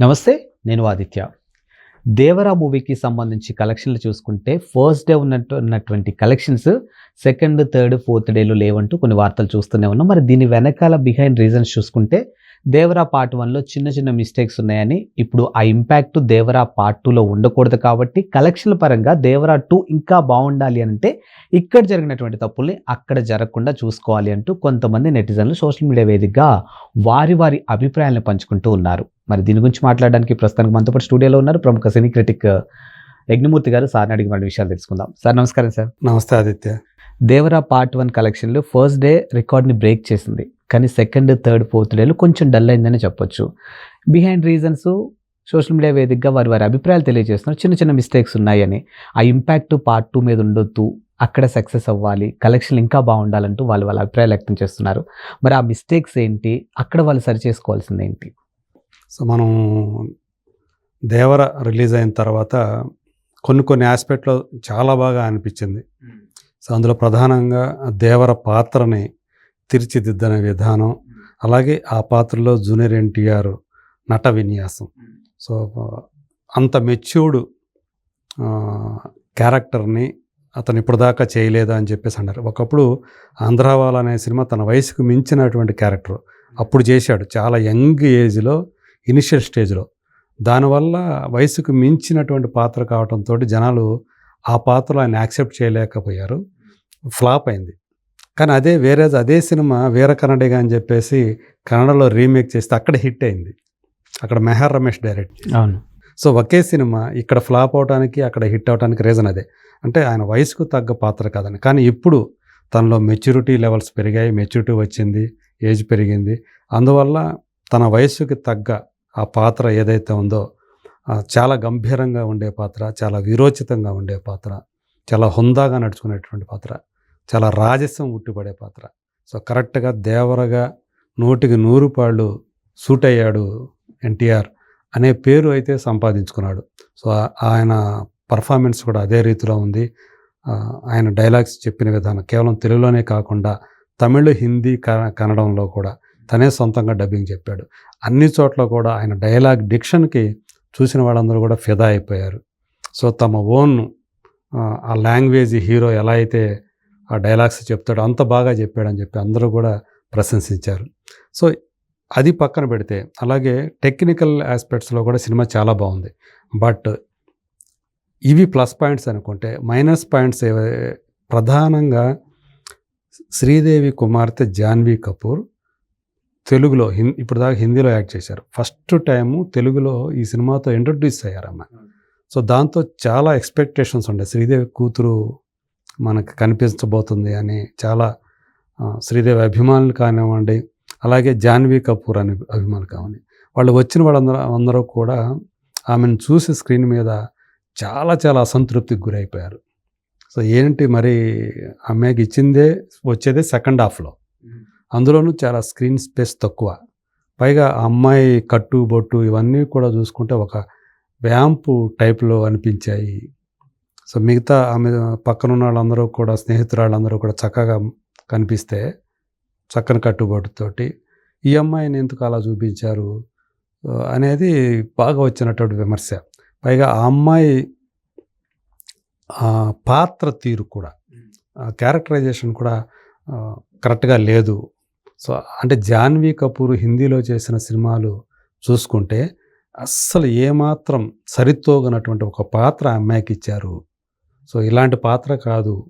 నమస్తే నేను ఆదిత్య. దేవరా మూవీకి సంబంధించి కలెక్షన్లు చూసుకుంటే ఫస్ట్ డే ఉన్నట్టు ఉన్నటువంటి కలెక్షన్స్ సెకండ్ థర్డ్ ఫోర్త్ డేలో లేవంటూ కొన్ని వార్తలు చూస్తూనే ఉన్నాం. మరి దీని వెనకాల బిహైండ్ రీజన్స్ చూసుకుంటే దేవరా పార్ట్ వన్లో చిన్న చిన్న మిస్టేక్స్ ఉన్నాయని ఇప్పుడు ఆ ఇంపాక్ట్ దేవరా పార్ట్ టూలో ఉండకూడదు కాబట్టి కలెక్షన్ల పరంగా దేవరా టూ ఇంకా బాగుండాలి అంటే ఇక్కడ జరిగినటువంటి తప్పుల్ని అక్కడ జరగకుండా చూసుకోవాలి అంటూ కొంతమంది నెటిజన్లు సోషల్ మీడియా వేదికగా వారి వారి అభిప్రాయాలను పంచుకుంటూ ఉన్నారు. మరి దీని గురించి మాట్లాడడానికి ప్రస్తుతానికి మనతో పాటు స్టూడియోలో ఉన్నారు ప్రముఖ సినీ క్రిటిక్ యజ్ఞమూర్తి గారు. సార్ని అడిగి మన విషయాలు తెలుసుకుందాం. సార్ నమస్కారం సార్. నమస్తే ఆదిత్య. దేవరా పార్ట్ వన్ కలెక్షన్లో ఫస్ట్ డే రికార్డ్ని బ్రేక్ చేసింది. కానీ సెకండ్ థర్డ్ ఫోర్త్ డేలో కొంచెం డల్ అయిందని చెప్పొచ్చు. బిహైండ్ రీజన్స్ సోషల్ మీడియా వేదికగా వారి వారి అభిప్రాయాలు తెలియజేస్తున్నారు. చిన్న చిన్న మిస్టేక్స్ ఉన్నాయని. ఆ ఇంపాక్ట్ పార్ట్ టూ మీద ఉండొద్దు. అక్కడ సక్సెస్ అవ్వాలి. కలెక్షన్ ఇంకా బాగుండాలంటూ వాళ్ళు వాళ్ళ అభిప్రాయాలు వ్యక్తం చేస్తున్నారు. మరి ఆ మిస్టేక్స్ ఏంటి? అక్కడ వాళ్ళు సరి చేసుకోవాల్సింది ఏంటి? సో మనం దేవర రిలీజ్ అయిన తర్వాత కొన్ని కొన్ని ఆస్పెక్ట్లో చాలా బాగా అనిపించింది. సో అందులో ప్రధానంగా దేవర పాత్రని తీర్చిదిద్దిన విధానం. అలాగే ఆ పాత్రలో జూనియర్ ఎన్టీఆర్ నట విన్యాసం. సో అంత మెచ్యూర్డ్ క్యారెక్టర్ని అతను ఇప్పటిదాకా చేయలేదు అని చెప్పేసి అన్నారు. ఒకప్పుడు ఆంధ్రావాల అనే సినిమా తన వయసుకు మించినటువంటి క్యారెక్టర్. అప్పుడు చేశాడు. చాలా యంగ్ ఏజ్లో ఇనిషియల్ స్టేజ్లో. దానివల్ల వయసుకు మించినటువంటి పాత్ర కావడంతో జనాలు ఆ పాత్రలో ఆయన యాక్సెప్ట్ చేయలేకపోయారు. ఫ్లాప్ అయింది. కానీ అదే వేరే అదే సినిమా వీర కన్నడిగా అని చెప్పేసి కన్నడలో రీమేక్ చేస్తే అక్కడ హిట్ అయింది. అక్కడ మెహర్ రమేష్ డైరెక్ట్ అవును. సో ఒకే సినిమా ఇక్కడ ఫ్లాప్ అవడానికి అక్కడ హిట్ అవడానికి రీజన్ అదే. అంటే ఆయన వయసుకు తగ్గ పాత్ర కాదని. కానీ ఇప్పుడు తనలో మెచ్యూరిటీ లెవెల్స్ పెరిగాయి మెచ్యూరిటీ వచ్చింది ఏజ్ పెరిగింది. అందువల్ల తన వయసుకి తగ్గ ఆ పాత్ర ఏదైతే ఉందో చాలా గంభీరంగా ఉండే పాత్ర చాలా విరోచితంగా ఉండే పాత్ర చాలా హుందాగా నడుచుకునేటువంటి పాత్ర. చాలా రాజస్యం ఉట్టిపడే పాత్ర. సో కరెక్ట్గా దేవరగా నూటికి నూరు పాళ్ళు సూట్ అయ్యాడు ఎన్టీఆర్ అనే పేరు అయితే సంపాదించుకున్నాడు. సో ఆయన పర్ఫార్మెన్స్ కూడా అదే రీతిలో ఉంది. ఆయన డైలాగ్స్ చెప్పిన విధానం కేవలం తెలుగులోనే కాకుండా తమిళ్ హిందీ కన్నడంలో కూడా తనే సొంతంగా డబ్బింగ్ చెప్పాడు. అన్ని చోట్ల కూడా ఆయన డైలాగ్ డిక్షన్కి చూసిన వాళ్ళందరూ కూడా ఫిదా అయిపోయారు. సో తమ ఓన్ ఆ లాంగ్వేజ్ హీరో ఎలా అయితే ఆ డైలాగ్స్ చెప్తాడో అంత బాగా చెప్పాడని చెప్పి అందరూ కూడా ప్రశంసించారు. సో అది పక్కన పెడితే అలాగే టెక్నికల్ ఆస్పెక్ట్స్లో కూడా సినిమా చాలా బాగుంది. బట్ ఇవి ప్లస్ పాయింట్స్ అనుకుంటే మైనస్ పాయింట్స్ ఏవ- ప్రధానంగా శ్రీదేవి కుమార్తె జాన్వీ కపూర్ తెలుగులో హిం ఇప్పుడు దాకా హిందీలో యాక్ట్ చేశారు. ఫస్ట్ టైము తెలుగులో ఈ సినిమాతో ఇంట్రడ్యూస్ అయ్యారమ్మ. సో దాంతో చాలా ఎక్స్పెక్టేషన్స్ ఉండే. శ్రీదేవి కూతురు మనకు కనిపించబోతుంది అని చాలా శ్రీదేవి అభిమానులు కానివ్వండి అలాగే జాన్వీ కపూర్ అనే అభిమానులు కావండి వాళ్ళు వచ్చిన వాళ్ళందరూ అందరూ కూడా ఆమెను చూసి స్క్రీన్ మీద చాలా చాలా అసంతృప్తికి గురైపోయారు. సో ఏంటి మరి అమ్మాయికి ఇచ్చిందే వచ్చేదే సెకండ్ హాఫ్లో. అందులోనూ చాలా స్క్రీన్ స్పేస్ తక్కువ. పైగా అమ్మాయి కట్టు బొట్టు ఇవన్నీ కూడా చూసుకుంటే ఒక వ్యాంపు టైప్లో అనిపించాయి. సో మిగతా ఆమె పక్కన ఉన్న వాళ్ళందరూ కూడా స్నేహితురాళ్ళందరూ కూడా చక్కగా కనిపిస్తే చక్కని కట్టుబాటుతోటి ఈ అమ్మాయిని ఎందుకు అలా చూపించారు అనేది బాగా వచ్చినటువంటి విమర్శ. పైగా ఆ అమ్మాయి ఆ పాత్ర తీరు కూడా క్యారెక్టరైజేషన్ కూడా కరెక్ట్గా లేదు. సో అంటే జాన్వీ కపూర్ హిందీలో చేసిన సినిమాలు చూసుకుంటే అస్సలు ఏమాత్రం సరితోగనటువంటి ఒక పాత్ర అమ్మాయికి ఇచ్చారు. సో ఇలాంటి పాత్ర కాదు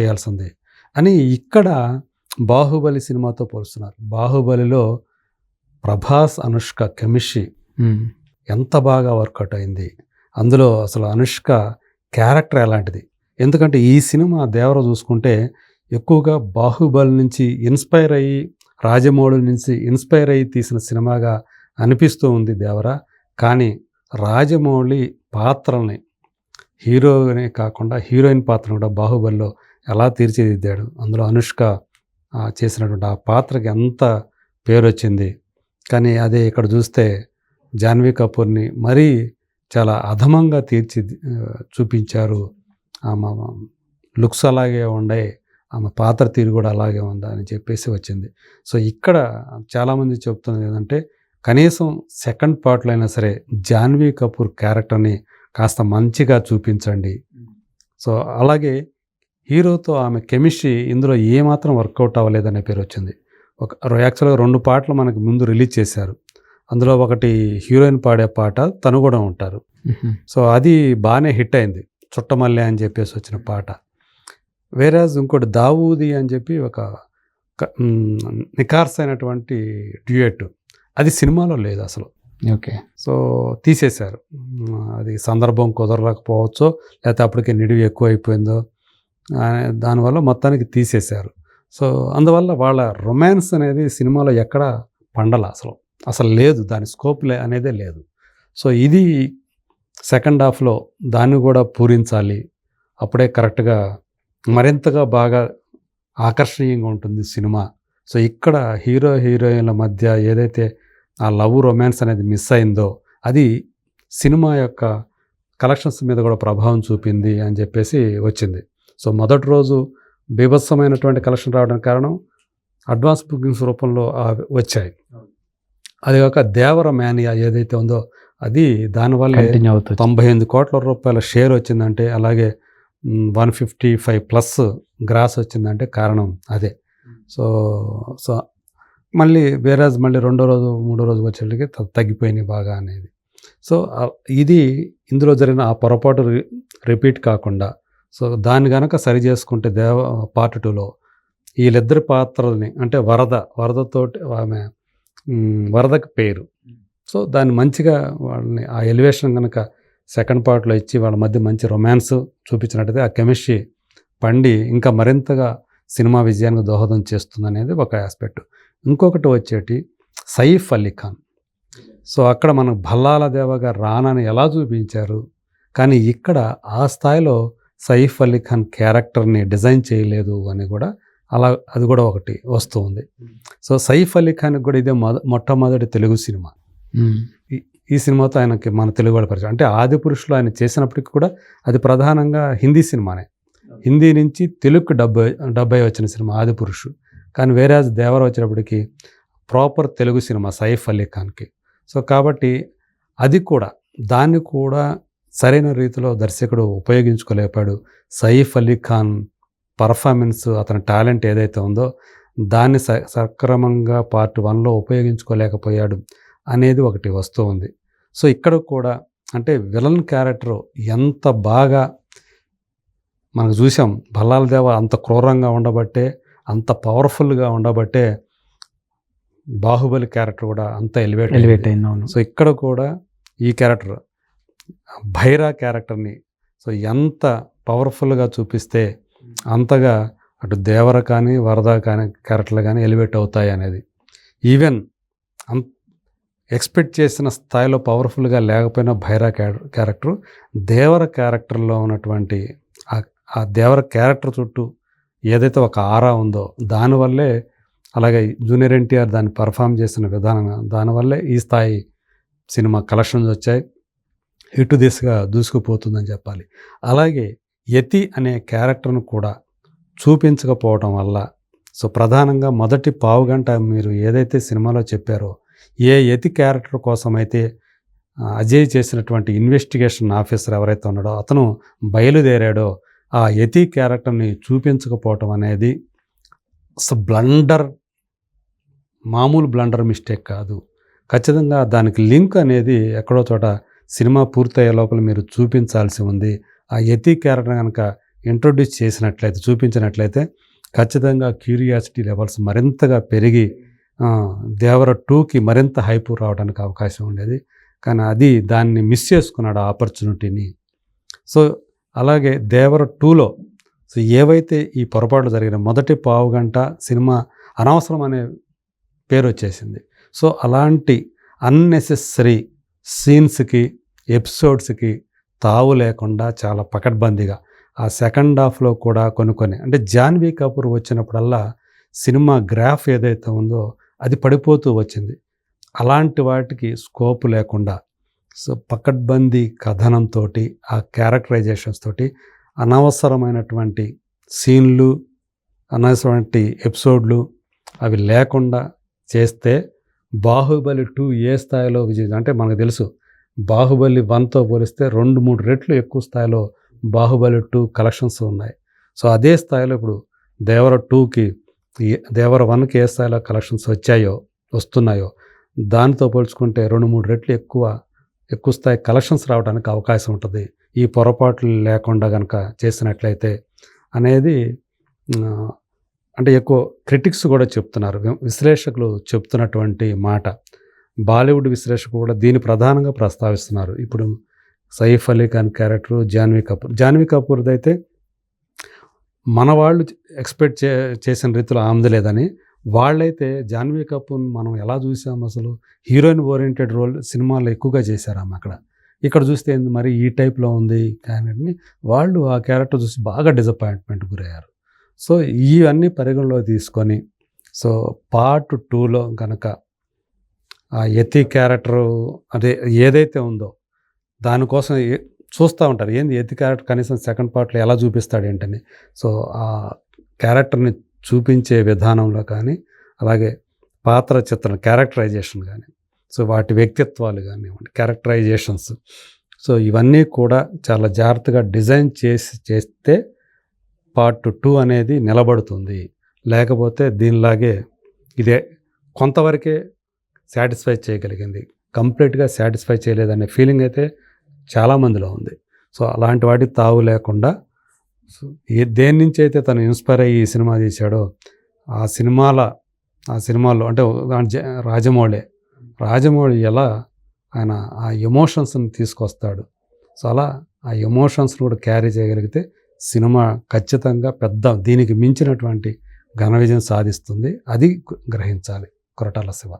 చేయాల్సిందే. అని ఇక్కడ బాహుబలి సినిమాతో పోలుస్తున్నారు. బాహుబలిలో ప్రభాస్ అనుష్క కెమిస్ట్రీ ఎంత బాగా వర్కౌట్ అయింది. అందులో అసలు అనుష్క క్యారెక్టర్ ఎలాంటిది? ఎందుకంటే ఈ సినిమా దేవర చూసుకుంటే ఎక్కువగా బాహుబలి నుంచి ఇన్స్పైర్ అయ్యి రాజమౌళి నుంచి ఇన్స్పైర్ అయ్యి తీసిన సినిమాగా అనిపిస్తూ ఉంది దేవర. కానీ రాజమౌళి పాత్రల్ని హీరోనే కాకుండా హీరోయిన్ పాత్రను కూడా బాహుబలిలో ఎలా తీర్చిదిద్దాడు? అందులో అనుష్క చేసినటువంటి ఆ పాత్రకి ఎంత పేరు వచ్చింది కానీ అదే ఇక్కడ చూస్తే జాన్వీ కపూర్ని మరీ చాలా అధమంగా తీర్చి చూపించారు. ఆమె లుక్స్ అలాగే ఉండే ఆమె పాత్ర తీరు కూడా అలాగే ఉందా అని చెప్పేసి వచ్చింది. సో ఇక్కడ చాలామంది చెప్తున్నది ఏంటంటే కనీసం సెకండ్ పార్ట్లో అయినా సరే జాన్వీ కపూర్ క్యారెక్టర్ని కాస్త మంచిగా చూపించండి. సో అలాగే హీరోతో ఆమె కెమిస్ట్రీ ఇందులో ఏమాత్రం వర్కౌట్ అవ్వలేదనే పేరు వచ్చింది. ఒక యాక్చువల్గా రెండు పాటలు మనకు ముందు రిలీజ్ చేశారు. అందులో ఒకటి హీరోయిన్ పాడే పాట తను కూడా ఉంటారు. సో అది బాగానే హిట్ అయింది. చుట్టమల్లె అని చెప్పేసి వచ్చిన పాట. వేరాజ్ ఇంకోటి దావూది అని చెప్పి ఒక నికార్స్ అయినటువంటి డ్యూయట్ అది సినిమాలో లేదు అసలు. ఓకే. సో తీసేశారు. అది సందర్భం కుదరలేకపోవచ్చు లేకపోతే అప్పటికే నిడివి ఎక్కువ అయిపోయిందో దానివల్ల మొత్తానికి తీసేశారు. సో అందువల్ల వాళ్ళ రొమాన్స్ అనేది సినిమాలో ఎక్కడ పండల అసలు. అసలు లేదు దాని స్కోప్ లే అనేదే లేదు. సో ఇది సెకండ్ హాఫ్లో దాన్ని కూడా పూరించాలి. అప్పుడే కరెక్ట్గా మరింతగా బాగా ఆకర్షణీయంగా ఉంటుంది సినిమా. సో ఇక్కడ హీరో హీరోయిన్ల మధ్య ఏదైతే ఆ లవ్ రొమాన్స్ అనేది మిస్ అయిందో అది సినిమా యొక్క కలెక్షన్స్ మీద కూడా ప్రభావం చూపింది అని చెప్పేసి వచ్చింది. సో మొదటి రోజు బీభత్సమైనటువంటి కలెక్షన్ రావడానికి కారణం అడ్వాన్స్ బుకింగ్స్ రూపంలో వచ్చాయి. అది కాక దేవర మేనియా ఏదైతే ఉందో అది దానివల్ల కంటిన్యూ అవుతుంది తొంభై ఎనిమిది కోట్ల రూపాయల షేర్ వచ్చిందంటే అలాగే one fifty five plus gross వచ్చిందంటే కారణం అదే. సో సో మళ్ళీ వేరాజ్ మళ్ళీ రెండో రోజు మూడో రోజు వచ్చేటికి తగ్గిపోయినాయి బాగా అనేది. సో ఇది ఇందులో జరిగిన ఆ పొరపాటు రిపీట్ కాకుండా సో దాన్ని కనుక సరి చేసుకుంటే దేవ పార్ట్ టూలో వీళ్ళిద్దరి పాత్రల్ని అంటే వరద వరదతోటి ఆమె వరదకు పేరు. సో దాన్ని మంచిగా వాళ్ళని ఆ ఎలివేషన్ కనుక సెకండ్ పార్ట్లో ఇచ్చి వాళ్ళ మధ్య మంచి రొమాన్స్ చూపించినట్టయితే ఆ కెమిస్ట్రీ పండి ఇంకా మరింతగా సినిమా విజయానికి దోహదం చేస్తుంది అనేది ఒక ఆస్పెక్ట్. ఇంకొకటి వచ్చేటి సైఫ్ అలీ ఖాన్. సో అక్కడ మనకు భల్లాల దేవగా రానని ఎలా చూపించారు? కానీ ఇక్కడ ఆ స్థాయిలో సైఫ్ అలీ ఖాన్ క్యారెక్టర్ని డిజైన్ చేయలేదు అని కూడా అలా అది కూడా ఒకటి వస్తూ ఉంది సో సైఫ్ అలీ ఖాన్కి కూడా ఇదే మొద మొట్టమొదటి తెలుగు సినిమా. ఈ సినిమాతో ఆయనకి మన తెలుగు వాళ్ళ పరిచయం. అంటే ఆది పురుషులు ఆయన చేసినప్పటికీ కూడా అది ప్రధానంగా హిందీ సినిమానే. హిందీ నుంచి తెలుగుకి డబ్బై డబ్బై వచ్చిన సినిమా ఆది పురుషు కానీ వేరే దేవర వచ్చేటప్పటికి ప్రాపర్ తెలుగు సినిమా సైఫ్ అలీ ఖాన్కి. సో కాబట్టి అది కూడా దాన్ని కూడా సరైన రీతిలో దర్శకుడు ఉపయోగించుకోలేపాడు సైఫ్ అలీ ఖాన్ పర్ఫార్మెన్స్ అతని టాలెంట్ ఏదైతే ఉందో దాన్ని స సక్రమంగా పార్ట్ వన్లో ఉపయోగించుకోలేకపోయాడు అనేది ఒకటి వస్తూ ఉంది. సో ఇక్కడ కూడా అంటే విలన్ క్యారెక్టర్ ఎంత బాగా మనకు చూసాం భల్లాల దేవ అంత క్రూరంగా ఉండబట్టే అంత పవర్ఫుల్గా ఉండబట్టే బాహుబలి క్యారెక్టర్ కూడా అంత ఎలివేట్ ఎలివేట్ అయింది అవును. సో ఇక్కడ కూడా ఈ క్యారెక్టర్ భైరా క్యారెక్టర్ని సో ఎంత పవర్ఫుల్గా చూపిస్తే అంతగా అటు దేవర కానీ వరద కానీ క్యారెక్టర్లు కానీ ఎలివేట్ అవుతాయి అనేది. ఈవెన్ అంత ఎక్స్పెక్ట్ చేసిన స్థాయిలో పవర్ఫుల్గా లేకపోయినా భైరా క్యారె- క్యారెక్టర్ దేవర క్యారెక్టర్లో ఉన్నటువంటి ఆ దేవర క్యారెక్టర్ చుట్టూ ఏదైతే ఒక ఆరా ఉందో దానివల్లే అలాగే జూనియర్ ఎన్టీఆర్ దాన్ని పర్ఫామ్ చేసిన విధానం దానివల్లే ఈ స్థాయి సినిమా కలెక్షన్స్ వచ్చాయి. ఇటు దిశగా దూసుకుపోతుందని చెప్పాలి. అలాగే యతి అనే క్యారెక్టర్ను కూడా చూపించకపోవడం వల్ల సో ప్రధానంగా మొదటి పావు గంట మీరు ఏదైతే సినిమాలో చెప్పారో ఏ యతి క్యారెక్టర్ కోసం అయితే అజయ్ చేసినటువంటి ఇన్వెస్టిగేషన్ ఆఫీసర్ ఎవరైతే ఉన్నాడో అతను బయలుదేరాడో ఆ యతి క్యారెక్టర్ని చూపించకపోవటం అనేది బ్లండర్ మామూలు బ్లండర్ మిస్టేక్ కాదు. ఖచ్చితంగా దానికి లింక్ అనేది ఎక్కడో చోట సినిమా పూర్తయ్యే లోపల మీరు చూపించాల్సి ఉంది. ఆ యతి క్యారెక్టర్ కనుక ఇంట్రొడ్యూస్ చేసినట్లయితే చూపించినట్లయితే ఖచ్చితంగా క్యూరియాసిటీ లెవెల్స్ మరింతగా పెరిగి దేవర టూకి మరింత హైప్ రావడానికి అవకాశం ఉండేది. కానీ అది దాన్ని మిస్ చేసుకున్నాడు ఆ ఆపర్చునిటీని. సో అలాగే దేవర టూలో సో ఏవైతే ఈ పొరపాట్లు జరిగిన మొదటి పావు గంట సినిమా అనవసరం అనే పేరు వచ్చేసింది. సో అలాంటి అన్నెసెసరీ సీన్స్కి ఎపిసోడ్స్కి తావు లేకుండా చాలా పకడ్బందీగా ఆ సెకండ్ హాఫ్లో కూడా కొన్ని కొన్ని అంటే జాన్వీ కపూర్ వచ్చినప్పుడల్లా సినిమా గ్రాఫ్ ఏదైతే ఉందో అది పడిపోతూ వచ్చింది. అలాంటి వాటికి స్కోప్ లేకుండా సో పకడ్బందీ కథనంతో ఆ క్యారెక్టరైజేషన్స్ తోటి అనవసరమైనటువంటి సీన్లు అనవసరమైనటువంటి ఎపిసోడ్లు అవి లేకుండా చేస్తే బాహుబలి టూ ఏ స్థాయిలో విజయం అంటే మనకు తెలుసు. బాహుబలి వన్తో పోలిస్తే రెండు మూడు రెట్లు ఎక్కువ స్థాయిలో బాహుబలి టూ కలెక్షన్స్ ఉన్నాయి. సో అదే స్థాయిలో ఇప్పుడు దేవర టూకి దేవర వన్కి ఏ స్థాయిలో కలెక్షన్స్ వచ్చాయో వస్తున్నాయో దానితో పోల్చుకుంటే రెండు మూడు రెట్లు ఎక్కువ ఎక్కువ స్థాయి కలెక్షన్స్ రావడానికి అవకాశం ఉంటుంది. ఈ పొరపాట్లు లేకుండా కనుక చేసినట్లయితే అనేది అంటే ఎక్కువ క్రిటిక్స్ కూడా చెప్తున్నారు. విశ్లేషకులు చెప్తున్నటువంటి మాట. బాలీవుడ్ విశ్లేషకులు కూడా దీన్ని ప్రధానంగా ప్రస్తావిస్తున్నారు. ఇప్పుడు సైఫ్ అలీ ఖాన్ క్యారెక్టర్ జాన్వీ కపూర్. జాన్వీ కపూర్ది అయితే మన వాళ్ళు ఎక్స్పెక్ట్ చే చేసిన రీతిలో ఆమెది లేదని వాళ్ళైతే జాన్వీ కపూర్ మనం ఎలా చూసాం అసలు? హీరోయిన్ ఓరియంటెడ్ రోల్ సినిమాల్లో ఎక్కువగా చేశారు ఆమె అక్కడ. ఇక్కడ చూస్తే ఏంది మరి ఈ టైప్లో ఉంది కానీ వాళ్ళు ఆ క్యారెక్టర్ చూసి బాగా డిసప్పాయింట్మెంట్ గురయ్యారు. సో ఇవన్నీ పరిగణలో తీసుకొని సో పార్ట్ టూలో కనుక ఆ యతి క్యారెక్టరు అదే ఏదైతే ఉందో దానికోసం చూస్తూ ఉంటారు. ఏంది ఎతి క్యారెక్టర్ కనీసం సెకండ్ పార్ట్లో ఎలా చూపిస్తాడు ఏంటని సో ఆ క్యారెక్టర్ని చూపించే విధానంలో కానీ అలాగే పాత్ర చిత్రం క్యారెక్టరైజేషన్ కానీ సో వాటి వ్యక్తిత్వాలు కానివ్వండి క్యారెక్టరైజేషన్స్ సో ఇవన్నీ కూడా చాలా జాగ్రత్తగా డిజైన్ చేసి చేస్తే పార్ట్ టూ అనేది నిలబడుతుంది. లేకపోతే దీనిలాగే ఇదే కొంతవరకే సాటిస్ఫై చేయగలిగింది. కంప్లీట్గా సాటిస్ఫై చేయలేదనే ఫీలింగ్ అయితే చాలామందిలో ఉంది. సో అలాంటి వాటికి తావు లేకుండా ఏ దేని నుంచి అయితే తను ఇన్స్పైర్ అయ్యి ఈ సినిమా తీశాడో ఆ సినిమాల ఆ సినిమాల్లో అంటే జ- రాజమౌళి రాజమౌళి ఎలా ఆయన ఆ ఎమోషన్స్ని తీసుకొస్తాడు. సో అలా ఆ ఎమోషన్స్ని కూడా క్యారీ చేయగలిగితే సినిమా ఖచ్చితంగా పెద్ద దీనికి మించినటువంటి ఘన విజయం సాధిస్తుంది. అది గ్రహించాలి. కొరటాల శివ.